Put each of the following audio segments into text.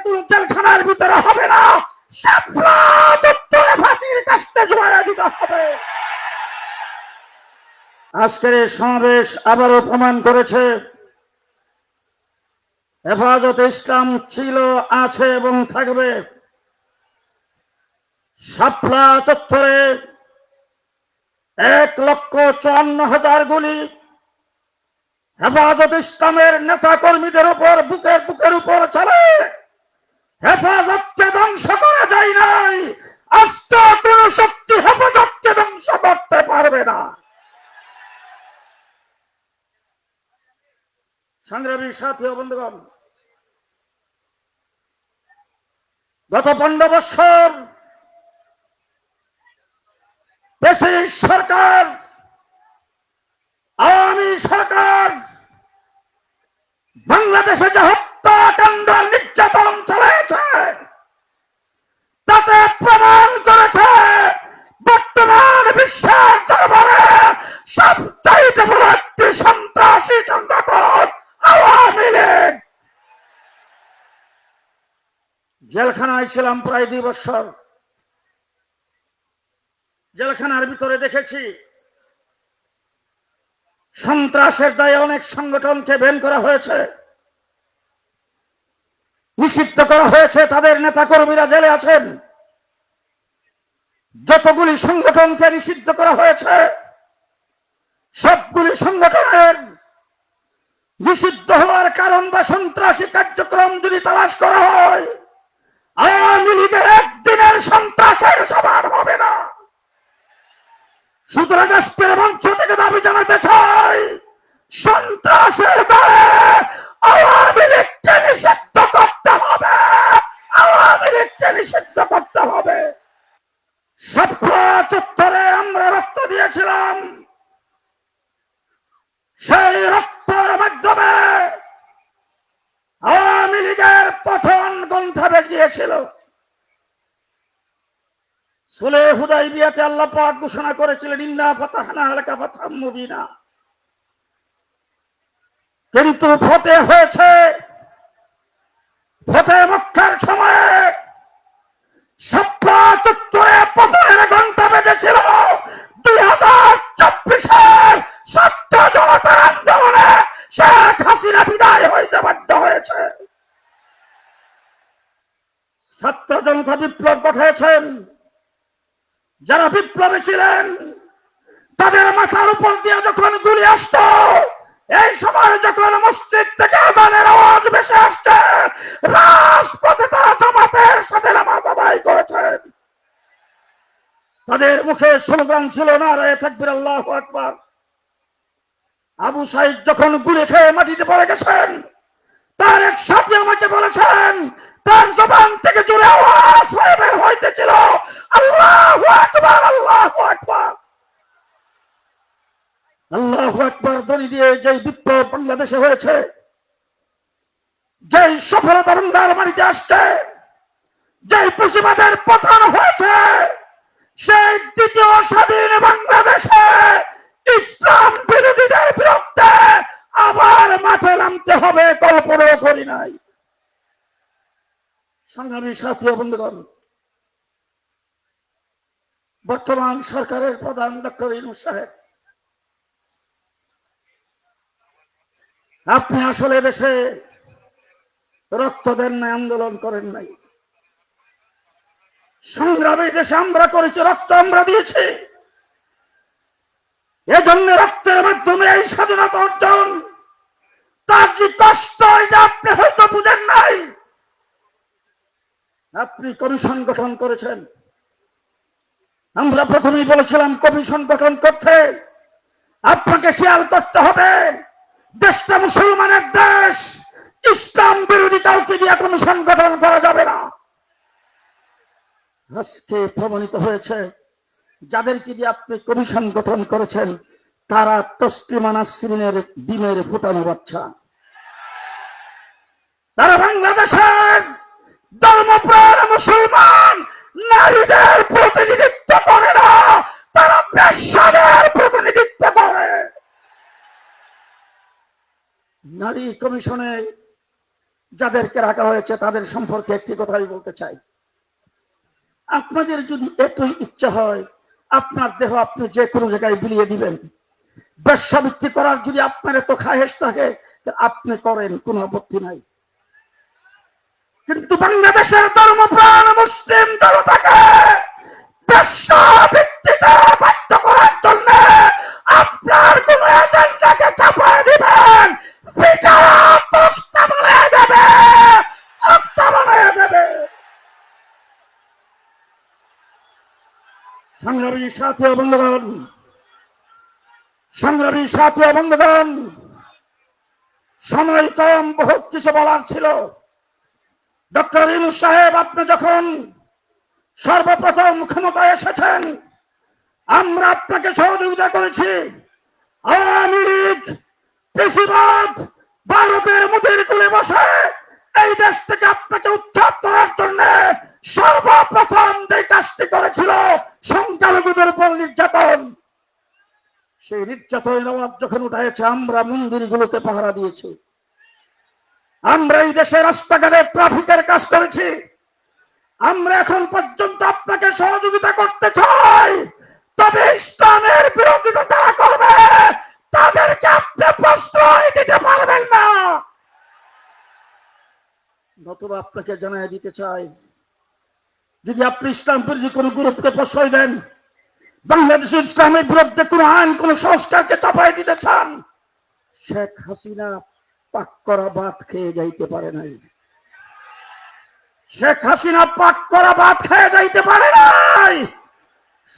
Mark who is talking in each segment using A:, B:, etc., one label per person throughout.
A: তেঁতুল জেলখানার ভিতরে হবে না। শাপলা চত্বরে ফাঁসির কাস্তে জোয়ারা দিতে হবে। আজকের এই সমাবেশ আবারও প্রমাণ করেছে। হেফাজত ইসলাম ছিল, আছে এবং থাকবে। চত্বরে এক লক্ষ চুয়ান্ন হাজার গুলি হেফাজত ইসলামের নেতা কর্মীদের উপর, বুকের বুকের উপর চলে হেফাজতকে ধ্বংস করা যায় নাই শক্তি হেফাজতকে ধ্বংস করতে পারবে না। সংগ্রামী সাথী বন্ধুগণ, গত পনেরো বৎসর দেশের সরকার, আওয়ামী সরকার, বাংলাদেশে যে হত্যাকাণ্ড নির্যাতন চালিয়েছে তাতে প্রমাণ করেছে বর্তমান বিশ্বের দরবারে সবচাইতে বড় একটি সন্ত্রাসী সংগঠন আওয়ামী লীগ। জেলখানায় ছিলাম প্রায় দুই বছর। জেলখানার ভিতরে দেখেছি, সন্ত্রাসের দায়ে অনেক সংগঠনকে বেন করা হয়েছে। নিষিদ্ধ করা হয়েছে, তাদের নেতা কর্মীরা জেলে আছেন। যতগুলি সংগঠনকে নিষিদ্ধ করা হয়েছে, সবগুলি সংগঠনের নিষিদ্ধ হওয়ার কারণ বা সন্ত্রাসী কার্যক্রম যদি তালাশ করা হয়, আওয়ামী লীগের একদিনের সন্ত্রাসের সবার হবে না। সুতরাং আজকের মঞ্চ থেকে দাবি জানাতে চাই সন্ত্রাসের দায়ে আওয়ামী লীগকে নিষিদ্ধ করতে হবে আওয়ামী নিষিদ্ধ করতে হবে। চত্বরে আমরা রক্ত দিয়েছিলাম। সেই রক্তের মাধ্যমে আওয়ামী লীগের পথন গন্থাবে গিয়েছিল সুলে হুদাই বিয়াতে আল্লাহ পাক ঘোষণা করেছিলেন, ইন্না ফাতাহনা আলাকা ফাতহাম মুবিনা। কিন্তু ফতে হয়েছে ফতে মক্কার সময়ে সপ্তাহ চত্বরে পতনের ঘণ্টা বেজেছিল দুই হাজার চব্বিশের সত্য জনতার আন্দোলনে শেখ হাসিনা বিদায় হইতে বাধ্য হয়েছে ছাত্র জনতা বিপ্লব পাঠিয়েছেন। যারা বিপ্লবী ছিলেন, তাদের মাথার উপর দিয়ে যখন গুলি আসত, এই সময় যখন মসজিদ থেকে আজানের আওয়াজ ভেসে আসছে, রাজপথে তারা জামাতের সাথে নামাজ আদায় করেছেন তাদের মুখে স্লোগান ছিল না রে থাকবির আল্লাহ আকবার। আবু সাইদ যখন গুলি খেয়ে মাটিতে পড়ে গেছেন তার এক সাথে আমাকে বলেছেন, তার জবান থেকে জুড়ে আওয়াজ হয়ে বের হইতেছিল। আল্লাহ আকবার আল্লাহ আকবার। আল্লাহ আকবার ধ্বনি দিয়ে যে বিপ্লব বাংলাদেশে হয়েছে যে সফলতা বাংলার মাটিতে আসছে যে পুষিবাদের পতন হয়েছে, সেই দ্বিতীয় স্বাধীন বাংলাদেশে ইসলাম বিরোধীদের বিরুদ্ধে আবার মাঠে নামতে হবে, কল্পনাও করি নাই। সংগ্রামী সাথী বন্ধুগণ, বর্তমান সরকারের প্রধান ডক্টর ইনু সাহেব, আপনি আসলে দেশে রক্ত দেন নাই আন্দোলন করেন নাই। সংগ্রামী দেশে আমরা করেছি, রক্ত আমরা দিয়েছি। এজন্য রক্তের মাধ্যমে এই স্বাধীনতা অর্জন তার যে কষ্ট, এটা আপনি হয়তো বুঝেন নাই। আপনি কমিশন গঠন করেছেন। আমরা প্রথমেই বলেছিলাম, কমিশন গঠন করতে আপনাকে খেয়াল করতে হবে, দেশটা মুসলমানের দেশ, ইসলাম বিরোধী কাউকে দিয়ে কোনো সংগঠন করা যাবে না। আজকে প্রমাণিত হয়েছে, যাদেরকে দিয়ে আপনি কমিশন গঠন করেছেন, তারা তসলিমানা সিরিনের ডিমের ফুটানো বাচ্চা। তারা বাংলাদেশের ধর্মপ্রাণ মুসলমান, নারীদের প্রতিনিধিত্ব করে না, তারা পেশাদের প্রতিনিধিত্ব করে। নারী কমিশনে যাদেরকে রাখা হয়েছে, তাদের সম্পর্কে একটি কথা আমি বলতে চাই। আপনাদের যদি এতই ইচ্ছা হয়, আপনার দেহ আপনি যে কোনো জায়গায় বিলিয়ে দিবেন। বেশ্যাবৃত্তি করার যদি আপনার এত খাহেস থাকে আপনি করেন, কোনো আপত্তি নাই। কিন্তু বাংলাদেশের ধর্মপ্রাণ মুসলিম জনতাকে বেশ্যাবৃত্তিতে বাধ্য করার জন্য আপনার কোন এজেন্ডাকে চাপায় দিবেন। সংগ্রামী সাথী বন্ধুগণ, সংগ্রামী সাথী বন্ধুগণ, সময় কম, বহুত কিছু বলার ছিল। ডক্টর ইনু সাহেব, আপনি যখন সর্বপ্রথম ক্ষমতায় এসেছেন, আমরা আপনাকে সহযোগিতা করেছি। আওয়ামী লীগ বেশিরভাগ ভারতের মুদির তুলে বসে এই দেশ থেকে আপনাকে উৎখাত করার জন্য সর্বপ্রথম যে কাজটি করেছিল সংখ্যালঘুদের উপর নির্যাতন, সেই নির্যাতনের আওয়াজ যখন উঠাইছে আমরা মন্দিরগুলোতে পাহারা দিয়েছি। আমরা এই দেশের রাস্তাঘাটে ট্রাফিকের কাজ করেছি। আমরা এখন পর্যন্ত আপনাকে সহযোগিতা করতে চাই। তবে ইসলামের বিরোধিতা যারা করবে। তাদেরকে আপনি প্রশ্রয় দিতে পারবেন না। নতুবা আপনাকে জানাই দিতে চাই, যদি আপনি ইসলাম বিরোধী কোন গ্রুপকে প্রশ্রয় দেন বাংলাদেশের ইসলামের বিরুদ্ধে কোন আইন, কোন সংস্কারকে চাপাই দিতে চান, শেখ হাসিনা পাক করা ভাত খেয়ে যাইতে পারে নাই। শেখ হাসিনা পাক করা ভাত খেয়ে যাইতে পারে নাই।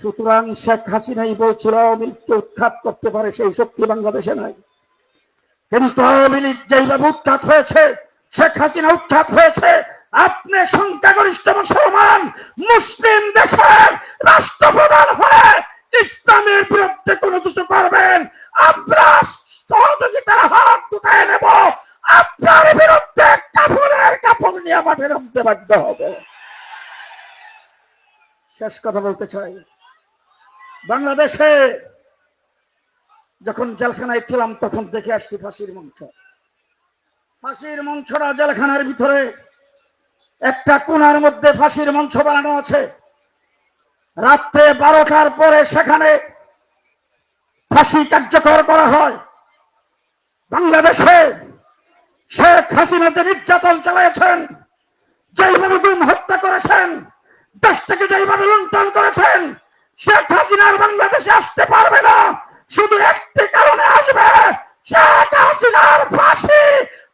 A: সুতরাং শেখ হাসিনাই বলছিল আওয়ামী লীগকে উৎখাত করতে পারে সেই শক্তি বাংলাদেশে নাই। কিন্তু আওয়ামী লীগ যেইভাবে উৎখাত হয়েছে, শেখ হাসিনা উৎখাত হয়েছে, আপনি সংখ্যাগরিষ্ঠ মুসলমান, মুসলিম দেশের রাষ্ট্রপ্রধান হয়ে ইসলামের বিরুদ্ধে কোনো কিছু করবেন, আমরা সহযোগিতার হাত দুটায় নেব। আপনার বিরুদ্ধে কাপড়ের কাপড় নিয়ে মাঠে নামতে বাধ্য হবে। শেষ কথা বলতে চাই। বাংলাদেশে যখন জেলখানায় ছিলাম, তখন দেখে আসছি ফাঁসির মঞ্চ। ফাঁসির মঞ্চটা জেলখানার ভিতরে একটা কোনার মধ্যে ফাঁসির মঞ্চ বানানো আছে। রাত্রে বারোটার পরে সেখানে ফাঁসি কার্যকর করা হয়। বাংলাদেশে শেখ হাসিনাতে নির্যাতন চালিয়েছেন যেইভাবে গুম হত্যা করেছেন, দেশ থেকে যেইভাবে লুণ্ঠন করেছেন, শেখ হাসিনার বাংলাদেশে আসতে পারবে না। শুধু একটি কারণে আসবে, শেখ হাসিনার ফাঁসি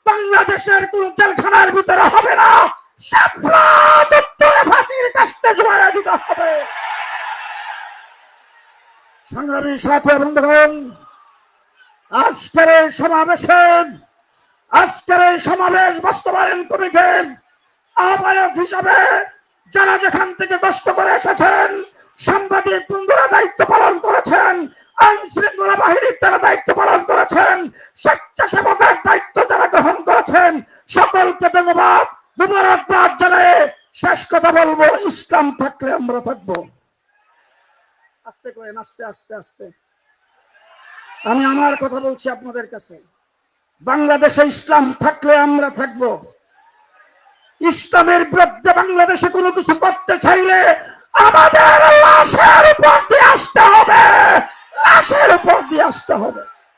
A: বাংলাদেশের কোন জেলখানার ভিতরে হবে না। ফাঁসির কাস্তে জোড়া দিতে হবে। সংগ্রামী সাথে বন্ধুগণ আজকের এই সমাবেশের আজকের এই সমাবেশ বাস্তবায়ন কমিটির আহ্বায়ক হিসাবে যারা যেখান থেকে কষ্ট করে এসেছেন, সাংবাদিক বন্ধুরা দায়িত্ব পালন করেছেন আইন শৃঙ্খলা বাহিনীর তারা দায়িত্ব পালন করেছেন, স্বেচ্ছাসেবকের দায়িত্ব যারা গ্রহণ করেছেন, সকলকে ধন্যবাদ। মুবারকবাদ জানায় শেষ কথা বলব, ইসলাম থাকলে আমরা থাকব। আস্তে করেন আস্তে আস্তে আস্তে। আমি আমার কথা বলছি আপনাদের কাছে। বাংলাদেশে ইসলাম থাকলে আমরা থাকব। ইসলামের বিরুদ্ধে বাংলাদেশে কোনো কিছু করতে চাইলে আমাদের লাশের উপর দিয়ে আসতে হবে। লাশের উপর দিয়ে আসতে হবে।